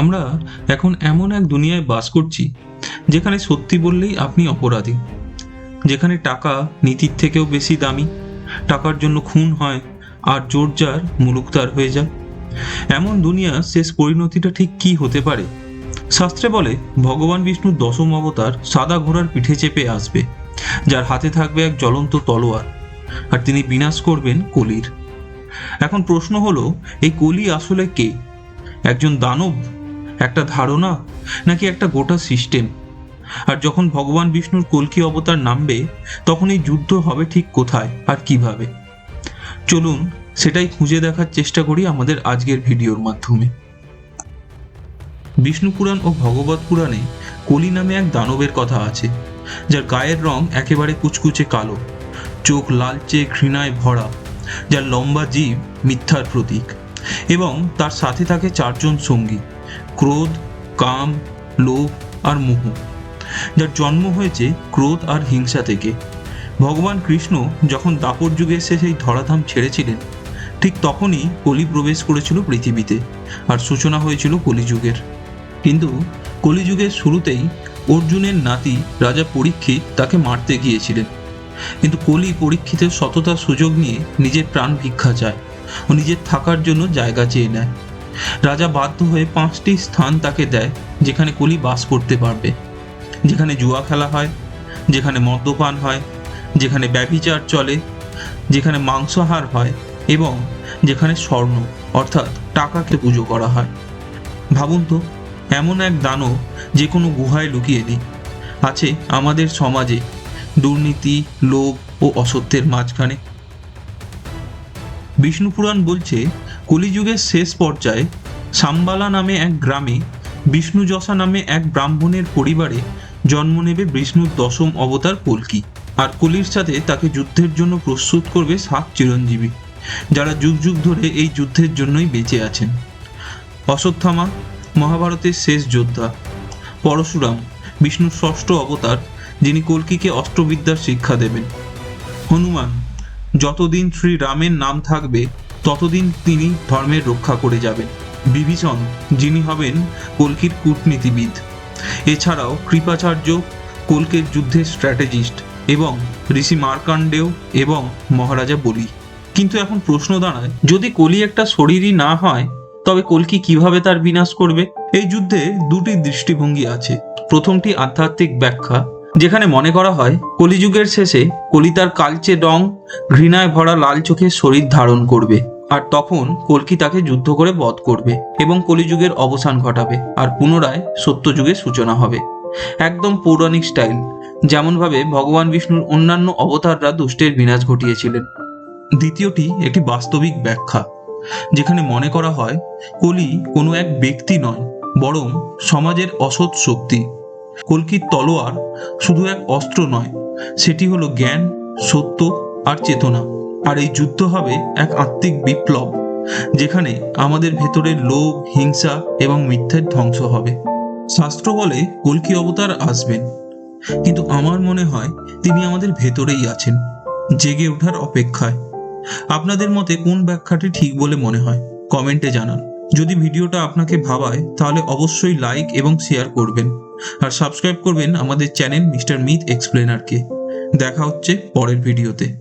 আমরা এখন এমন এক দুনিয়ায় বাস করছি, যেখানে সত্যি বললেই আপনি অপরাধী। যেখানে টাকা নীতির থেকেও বেশি দামি, টাকার জন্য খুন হয় আর জোর যার মুলুকতার হয়ে যায় এমন দুনিয়া শেষ পরিণতিটা ঠিক কি হতে পারে? শাস্ত্রে বলে, ভগবান বিষ্ণুর দশম অবতার সাদা ঘোড়ার পিঠে চেপে আসবে, যার হাতে থাকবে এক জ্বলন্ত তলোয়ার, আর তিনি বিনাশ করবেন কলির। এখন প্রশ্ন হলো, এই কলি আসলে কে? একজন দানব একটা ধারণা নাকি একটা গোটা সিস্টেম? আর যখন ভগবান বিষ্ণুর কলকি অবতার নামবে, তখন এই যুদ্ধ হবে ঠিক কোথায় আর কীভাবে? চলুন, সেটাই খুঁজে দেখার চেষ্টা করি আমাদের আজকের ভিডিওর মাধ্যমে। বিষ্ণু পুরাণ ও ভগবত পুরাণে কলি নামে এক দানবের কথা আছে, যার গায়ের রং একেবারে কুচকুচে কালো, চোখ লালচে, ঘৃণায় ভরা, যার লম্বা জীব মিথ্যার প্রতীক এবং তার সাথে থাকে চারজন সঙ্গী। ক্রোধ, কাম, লোভ আর মোহ। যার জন্ম হয়েছে ক্রোধ আর হিংসা থেকে। ভগবান কৃষ্ণ যখন দাপর যুগে এসে সেই ধরাধাম ছেড়েছিলেন, ঠিক তখনই কলি প্রবেশ করেছিল পৃথিবীতে আর সূচনা হয়েছিল কলিযুগের। কিন্তু কলিযুগের শুরুতেই অর্জুনের নাতি রাজা পরীক্ষিত তাকে মারতে গিয়েছিলেন। কিন্তু কলি পরীক্ষিতের সততার সুযোগ নিয়ে নিজের প্রাণ ভিক্ষা চায় ও নিজের থাকার জন্য জায়গা চেয়ে নেয়। রাজা বাধ্য হয়ে পাঁচটি স্থান তাকে দেয়, যেখানে কলি বাস করতে পারবে। যেখানে জুয়া খেলা হয়, যেখানে মদ্যপান হয়, যেখানে ব্যভিচার চলে, যেখানে মাংসাহার হয় এবং যেখানে স্বর্ণ, অর্থাৎ টাকাকে পুজো করা হয়। ভাবুন তো, এমন এক দানব যে কোনো গুহায় লুকিয়ে নেই আছে আমাদের সমাজে দুর্নীতি, লোভ ও অসত্যের মাঝখানে। বিষ্ণু পুরাণ বলছে, কলিযুগের শেষ পর্যায়ে সাম্বালা নামে এক গ্রামে বিষ্ণুযশা নামে এক ব্রাহ্মণের পরিবারে জন্ম নেবে বিষ্ণুর দশম অবতার কল্কি। আর কলির সাথে তাকে যুদ্ধের জন্য প্রস্তুত করবে সাত চিরঞ্জীবী, যারা যুগ যুগ ধরে এই যুদ্ধের জন্যই বেঁচে আছেন। অশ্বত্থামা, মহাভারতের শেষ যোদ্ধা। পরশুরাম, বিষ্ণুর ষষ্ঠ অবতার, যিনি কল্কিকে অস্ত্রবিদ্যার শিক্ষা দেবেন। হনুমান যতদিন শ্রী রামের নাম থাকবে, ততদিন তিনি ধর্মের রক্ষা করে যাবেন। বিভীষণ, যিনি হবেন কল্কির কূটনীতিবিদ। এছাড়াও কৃপাচার্য, কল্কের যুদ্ধের স্ট্র্যাটেজিস্ট এবং ঋষি মার্কাণ্ডেয় এবং মহারাজা বলি। কিন্তু এখন প্রশ্ন দাঁড়ায়, যদি কলি একটা শরীরই না হয়, তবে কলকি কীভাবে তার বিনাশ করবে? এই যুদ্ধে দুটি দৃষ্টিভঙ্গি আছে। প্রথমটি আধ্যাত্মিক ব্যাখ্যা যেখানে মনে করা হয়, কলিযুগের শেষে কলি তার কালচে রং ঘৃণায় ভরা লাল চোখের শরীর ধারণ করবে আর তখন কলকি তাকে যুদ্ধ করে বধ করবে এবং কলিযুগের অবসান ঘটাবে আর পুনরায় সত্যযুগের সূচনা হবে। একদম পৌরাণিক স্টাইল, যেমনভাবে ভগবান বিষ্ণুর অন্যান্য অবতাররা দুষ্টের বিনাশ ঘটিয়েছিলেন। দ্বিতীয়টি একটি বাস্তবিক ব্যাখ্যা, যেখানে মনে করা হয়, কলি কোনো এক ব্যক্তি নয়, বরং সমাজের অসৎ শক্তি। কলকির তলোয়ার শুধু এক অস্ত্র নয়, সেটি হলো জ্ঞান, সত্য আর চেতনা। আর এই যুদ্ধ হবে এক আত্মিক বিপ্লব, যেখানে আমাদের ভেতরের লোভ, হিংসা এবং মিথ্যের ধ্বংস হবে। শাস্ত্র বলে, কলকি অবতার আসবেন। কিন্তু আমার মনে হয়, তিনি আমাদের ভেতরেই আছেন, জেগে ওঠার অপেক্ষায়। আপনাদের মতে কোন ব্যাখ্যাটি ঠিক বলে মনে হয়? কমেন্টে জানান। যদি ভিডিওটা আপনাকে ভাবায়, তাহলে অবশ্যই লাইক এবং শেয়ার করবেন। আর সাবস্ক্রাইব করবেন আমাদের চ্যানেল মিস্টার মিথ এক্সপ্লেনারকে। দেখা হচ্ছে পরের ভিডিওতে।